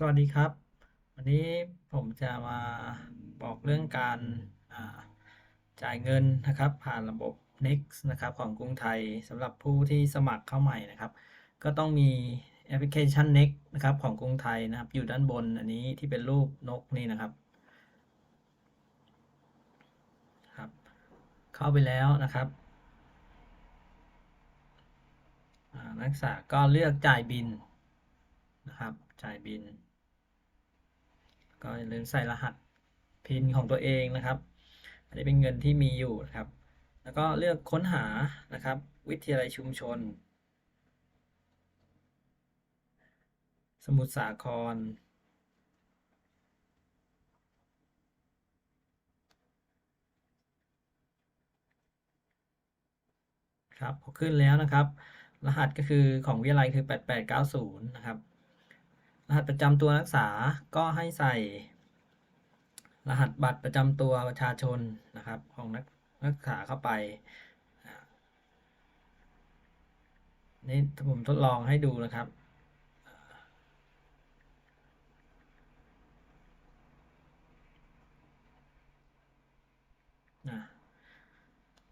สวัสดีครับ วันนี้ผมจะมาบอกเรื่องการาจ่ายเงินนะครับ ผ่านระบบ Next นะครับของกรุงไทยสำหรับผู้ที่สมัครเข้าใหม่นะครับ ก็ต้องมีแอปพลิเคชัน Next นะครับของกรุงไทยนะครับ อยู่ด้านบนอันนี้ที่เป็นรูปนกนี่นะครับครับ เข้าไปแล้วนะครับนักศึกษาก็เลือกจ่ายบินนะครับ จ่ายบิน ก็อย่าลืมใส่รหัสพินของตัวเองนะครับ อันนี้เป็นเงินที่มีอยู่นะครับ แล้วก็เลือกค้นหานะครับ วิทยาลัยชุมชน สมุทรสาคร ครับพอขึ้นแล้วนะครับ รหัสก็คือของวิทยาลัยคือ 8890 นะครับ รหัสประจำตัวนักศึกษาก็ให้ใส่ รหัสบัตรประจำตัวประชาชนนะครับ ของนักนักศึกษาเข้าไปนี่ผมทดลองให้ดูนะครับ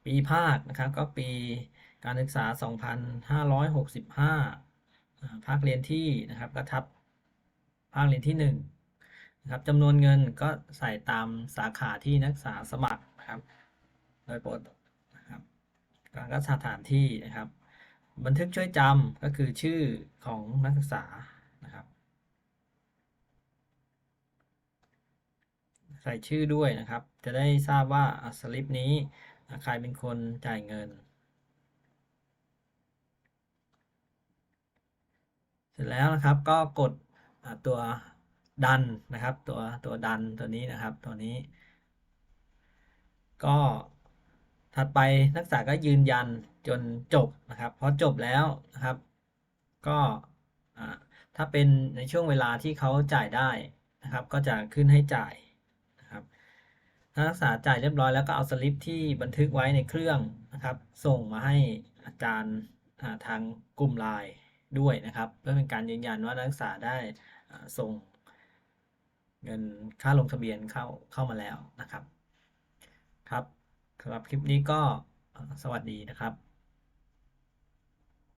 ปีภาคนะครับก็ปีการศึกษา 2565อ่าภาคเรียนที่นะครับก็ทับ ภาคเรียนที่1นะครับจำนวนเงินก็ใส่ตามสาขาที่นักศึกษาสมัครนะครับ โดยปกตินะครับการก็สถานที่นะครับ บันทึกช่วยจำก็คือชื่อของนักศึกษานะครับใส่ชื่อด้วยนะครับ จะได้ทราบว่าสลิปนี้ใครเป็นคนจ่ายเงิน เสร็จแล้วนะครับก็กด ตัวดันนะครับ ตัวตัวดันตัวนี้นะครับ ตัวนี้ ก็ถัดไปนักศึกษาก็ยืนยันจนจบนะครับพอจบแล้วนะครับ ก็ถ้าเป็นในช่วงเวลาที่เขาจ่ายได้นะครับ ก็จะขึ้นให้จ่ายนะครับถ้านักศึกษาจ่ายเรียบร้อยแล้วก็เอาสลิปที่บันทึกไว้ในเครื่องนะครับ ส่งมาให้อาจารย์ทางกลุ่มไลน์ ด้วยนะครับ เพื่อเป็นการยืนยันว่านักศึกษาได้ส่งเงินค่าลงทะเบียนเข้าเข้ามาแล้วนะครับ ครับสำหรับคลิปนี้ก็สวัสดีนะครับ